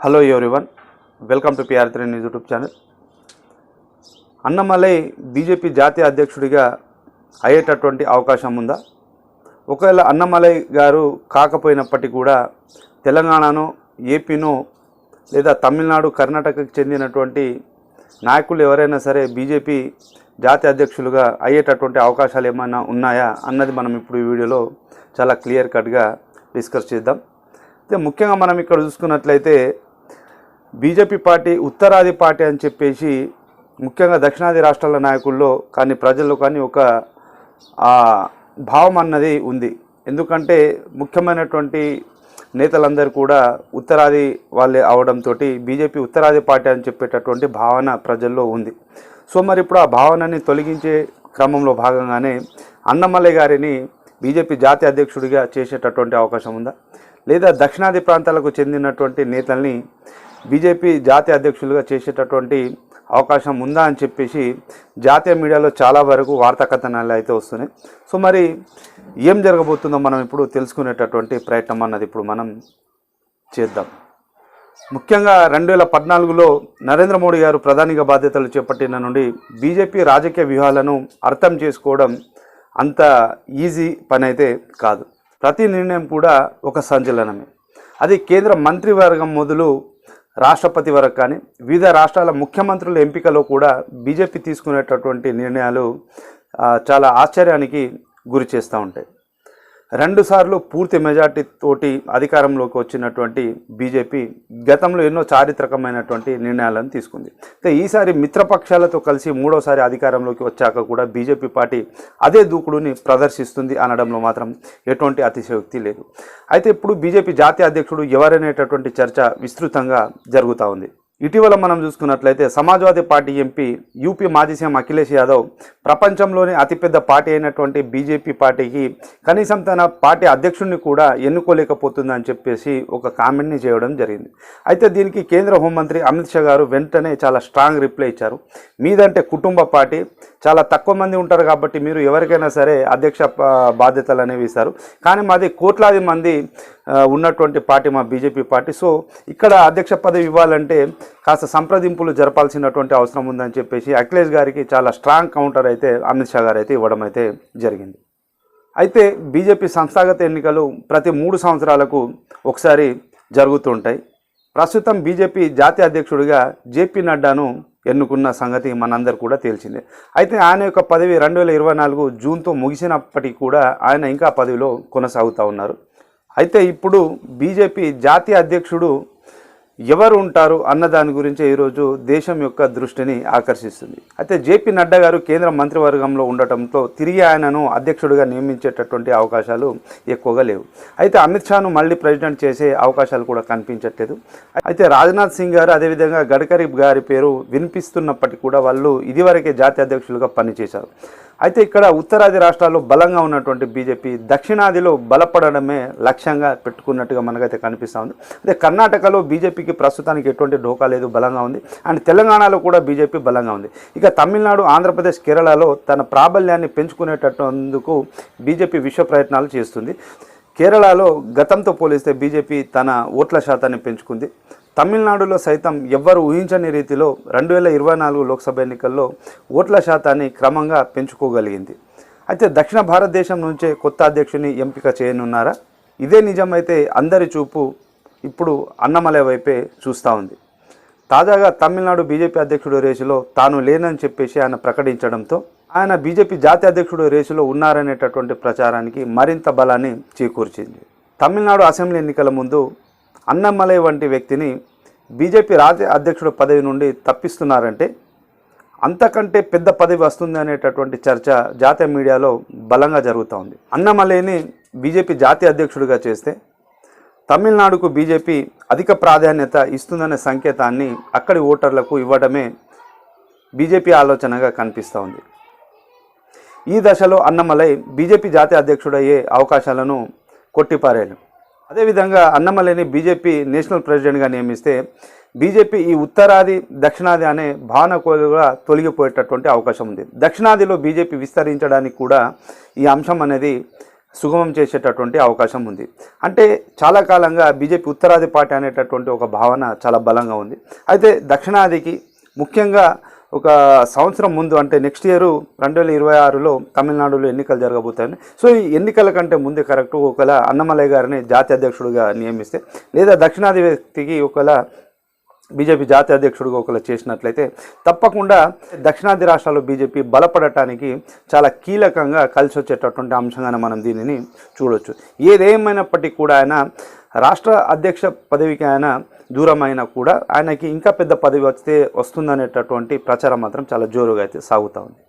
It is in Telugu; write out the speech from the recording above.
Hello everyone welcome to PR three news YouTube channel Annamalai BJP జాతీయ అధ్యక్షుడిగా అయ్యేటటువంటి అవకాశం ఉందా? ఒకవేళ అన్నమలై గారు కాకపోయినప్పటికీ కూడా తెలంగాణను ఏపీను లేదా తమిళనాడు కర్ణాటకకు చెందినటువంటి నాయకులు ఎవరైనా సరే బీజేపీ జాతీయ అధ్యక్షులుగా అయ్యేటటువంటి అవకాశాలు ఏమైనా ఉన్నాయా అన్నది మనం ఇప్పుడు ఈ వీడియోలో చాలా క్లియర్ కట్గా డిస్కస్ చేద్దాం. అయితే ముఖ్యంగా మనం ఇక్కడ చూసుకున్నట్లయితే బీజేపీ పార్టీ ఉత్తరాది పార్టీ అని చెప్పేసి ముఖ్యంగా దక్షిణాది రాష్ట్రాల నాయకుల్లో కానీ ప్రజల్లో కానీ ఒక భావం అన్నది ఉంది. ఎందుకంటే ముఖ్యమైనటువంటి నేతలందరూ కూడా ఉత్తరాది వాళ్ళే అవడంతో బీజేపీ ఉత్తరాది పార్టీ అని చెప్పేటటువంటి భావన ప్రజల్లో ఉంది. సో మరి ఇప్పుడు ఆ భావనని తొలగించే క్రమంలో భాగంగానే అన్నమలై గారిని బీజేపీ జాతీయ అధ్యక్షుడిగా చేసేటటువంటి అవకాశం ఉందా? లేదా దక్షిణాది ప్రాంతాలకు చెందినటువంటి నేతల్ని బీజేపీ జాతీయ అధ్యక్షులుగా చేసేటటువంటి అవకాశం ఉందా అని చెప్పేసి జాతీయ మీడియాలో చాలా వరకు వార్తా కథనాలు అయితే వస్తున్నాయి. సో మరి ఏం జరగబోతుందో మనం ఇప్పుడు తెలుసుకునేటటువంటి ప్రయత్నం అన్నది ఇప్పుడు మనం చేద్దాం. ముఖ్యంగా రెండు వేల పద్నాలుగులో నరేంద్ర మోడీ గారు ప్రధానిగా బాధ్యతలు చేపట్టిన నుండి బీజేపీ రాజకీయ వ్యూహాలను అర్థం చేసుకోవడం అంత ఈజీ పని అయితే కాదు. ప్రతి నిర్ణయం కూడా ఒక సంచలనమే. అది కేంద్ర మంత్రివర్గం మొదలు రాష్ట్రపతి వరకు కానీ వివిధ రాష్ట్రాల ముఖ్యమంత్రుల ఎంపికలో కూడా బీజేపీ తీసుకునేటటువంటి నిర్ణయాలు చాలా ఆశ్చర్యానికి గురి చేస్తూ ఉంటాయి. రెండుసార్లు పూర్తి మెజార్టీ తోటి అధికారంలోకి వచ్చినటువంటి బీజేపీ గతంలో ఎన్నో చారిత్రకమైనటువంటి నిర్ణయాలను తీసుకుంది. అయితే ఈసారి మిత్రపక్షాలతో కలిసి మూడోసారి అధికారంలోకి వచ్చాక కూడా బీజేపీ పార్టీ అదే దూకుడుని ప్రదర్శిస్తుంది అనడంలో మాత్రం ఎటువంటి అతిశయోక్తి లేదు. అయితే ఇప్పుడు బీజేపీ జాతీయ అధ్యక్షుడు ఎవరనేటటువంటి చర్చ విస్తృతంగా జరుగుతూ ఉంది. ఇటీవల మనం చూసుకున్నట్లయితే సమాజ్వాదీ పార్టీ ఎంపీ యూపీ మాజీ సీఎం అఖిలేష్ యాదవ్ ప్రపంచంలోనే అతిపెద్ద పార్టీ అయినటువంటి బీజేపీ పార్టీకి కనీసం తన పార్టీ అధ్యక్షుడిని కూడా ఎన్నుకోలేకపోతుందని చెప్పేసి ఒక కామెంట్ని చేయడం జరిగింది. అయితే దీనికి కేంద్ర హోంమంత్రి అమిత్ షా గారు వెంటనే చాలా స్ట్రాంగ్ రిప్లై ఇచ్చారు. మీదంటే కుటుంబ పార్టీ చాలా తక్కువ మంది ఉంటారు కాబట్టి మీరు ఎవరికైనా సరే అధ్యక్ష బాధ్యతలు అనేవి ఇస్తారు. కానీ మాది కోట్లాది మంది ఉన్నటువంటి పార్టీ మా బీజేపీ పార్టీ. సో ఇక్కడ అధ్యక్ష పదవి ఇవ్వాలంటే కాస్త సంప్రదింపులు జరపాల్సినటువంటి అవసరం ఉందని చెప్పేసి అఖిలేష్ గారికి చాలా స్ట్రాంగ్ కౌంటర్ అయితే అమిత్ షా గారు అయితే ఇవ్వడం అయితే జరిగింది. అయితే బీజేపీ సంస్థాగత ఎన్నికలు ప్రతి మూడు సంవత్సరాలకు ఒకసారి జరుగుతుంటాయి. ప్రస్తుతం బీజేపీ జాతీయ అధ్యక్షుడిగా జేపీ నడ్డాను ఎన్నుకున్న సంగతి మనందరు కూడా తేల్చిందే. అయితే ఆయన యొక్క పదవి రెండు వేల ఇరవై నాలుగు జూన్తో ముగిసినప్పటికీ కూడా ఆయన ఇంకా పదవిలో కొనసాగుతూ ఉన్నారు. అయితే ఇప్పుడు బీజేపీ జాతీయ అధ్యక్షుడు ఎవరు ఉంటారు అన్న దాని గురించి ఈరోజు దేశం యొక్క దృష్టిని ఆకర్షిస్తుంది. అయితే జేపీ నడ్డా గారు కేంద్ర మంత్రివర్గంలో ఉండటంతో తిరిగి ఆయనను అధ్యక్షుడిగా నియమించేటటువంటి అవకాశాలు ఎక్కువగా లేవు. అయితే అమిత్ షాను మళ్ళీ ప్రెసిడెంట్ చేసే అవకాశాలు కూడా కనిపించట్లేదు. అయితే రాజ్నాథ్ సింగ్ గారు అదేవిధంగా గడ్కరీ గారి పేరు వినిపిస్తున్నప్పటికీ కూడా వాళ్ళు ఇదివరకే జాతీయ అధ్యక్షులుగా పనిచేశారు. అయితే ఇక్కడ ఉత్తరాది రాష్ట్రాల్లో బలంగా ఉన్నటువంటి బీజేపీ దక్షిణాదిలో బలపడడమే లక్ష్యంగా పెట్టుకున్నట్టుగా మనకైతే కనిపిస్తూ ఉంది. అదే కర్ణాటకలో బీజేపీకి ప్రస్తుతానికి ఎటువంటి ఢోకా లేదు బలంగా ఉంది. అండ్ తెలంగాణలో కూడా బీజేపీ బలంగా ఉంది. ఇక తమిళనాడు ఆంధ్రప్రదేశ్ కేరళలో తన ప్రాబల్యాన్ని పెంచుకునేటందుకు బీజేపీ విశ్వ ప్రయత్నాలు చేస్తుంది. కేరళలో గతంతో పోలిస్తే బీజేపీ తన ఓట్ల శాతాన్ని పెంచుకుంది. తమిళనాడులో సైతం ఎవ్వరు ఊహించని రీతిలో రెండు వేల ఇరవై నాలుగు లోక్సభ ఎన్నికల్లో ఓట్ల శాతాన్ని క్రమంగా పెంచుకోగలిగింది. అయితే దక్షిణ భారతదేశం నుంచే కొత్త అధ్యక్షుని ఎంపిక చేయనున్నారా? ఇదే నిజమైతే అందరి చూపు ఇప్పుడు అన్నమలై వైపే చూస్తూ ఉంది. తాజాగా తమిళనాడు బీజేపీ అధ్యక్షుడు రేసులో తాను లేనని చెప్పేసి ఆయన ప్రకటించడంతో ఆయన బీజేపీ జాతీయ అధ్యక్షుడు రేసులో ఉన్నారనేటటువంటి ప్రచారానికి మరింత బలాన్ని చేకూర్చింది. తమిళనాడు అసెంబ్లీ ఎన్నికల ముందు అన్నమలై వంటి వ్యక్తిని బీజేపీ రాజ్య అధ్యక్షుడు పదవి నుండి తప్పిస్తున్నారంటే అంతకంటే పెద్ద పదవి వస్తుంది అనేటటువంటి చర్చ జాతీయ మీడియాలో బలంగా జరుగుతూ ఉంది. అన్నమలైని బీజేపీ జాతీయ అధ్యక్షుడిగా చేస్తే తమిళనాడుకు బీజేపీ అధిక ప్రాధాన్యత ఇస్తుందనే సంకేతాన్ని అక్కడి ఓటర్లకు ఇవ్వడమే బీజేపీ ఆలోచనగా కనిపిస్తూ ఉంది. ఈ దశలో అన్నమలై బీజేపీ జాతీయ అధ్యక్షుడయ్యే అవకాశాలను కొట్టిపారాడు అదేవిధంగా అన్నమల్లిని బీజేపీ నేషనల్ ప్రెసిడెంట్గా నియమిస్తే బీజేపీ ఈ ఉత్తరాది దక్షిణాది అనే భావన కూడా తొలగిపోయేటటువంటి అవకాశం ఉంది. దక్షిణాదిలో బీజేపీ విస్తరించడానికి కూడా ఈ అంశం అనేది సుగమం చేసేటటువంటి అవకాశం ఉంది. అంటే చాలా కాలంగా బీజేపీ ఉత్తరాది పార్టీ అనేటటువంటి ఒక భావన చాలా బలంగా ఉంది. అయితే దక్షిణాదికి ముఖ్యంగా ఒక సంవత్సరం ముందు అంటే నెక్స్ట్ ఇయర్ రెండు వేల ఇరవై ఆరులో తమిళనాడులో ఎన్నికలు జరగబోతాయని. సో ఈ ఎన్నికల కంటే ముందే కరెక్ట్ ఒకవేళ అన్నమలయ్య గారిని జాతీయ అధ్యక్షుడిగా నియమిస్తే లేదా దక్షిణాది వ్యక్తికి ఒకవేళ బీజేపీ జాతీయ అధ్యక్షుడిగా ఒకవేళ చేసినట్లయితే తప్పకుండా దక్షిణాది రాష్ట్రాల్లో బీజేపీ బలపడటానికి చాలా కీలకంగా కలిసి వచ్చేటటువంటి అంశంగానే మనం దీనిని చూడవచ్చు ఏదేమైనప్పటికీ కూడా ఆయన రాష్ట్ర అధ్యక్ష పదవికి ఆయన దూరమైనా కూడా ఆయనకి ఇంకా పెద్ద పదవి వస్తే వస్తుందనేటటువంటి ప్రచారం మాత్రం చాలా జోరుగా అయితే సాగుతూ ఉంది.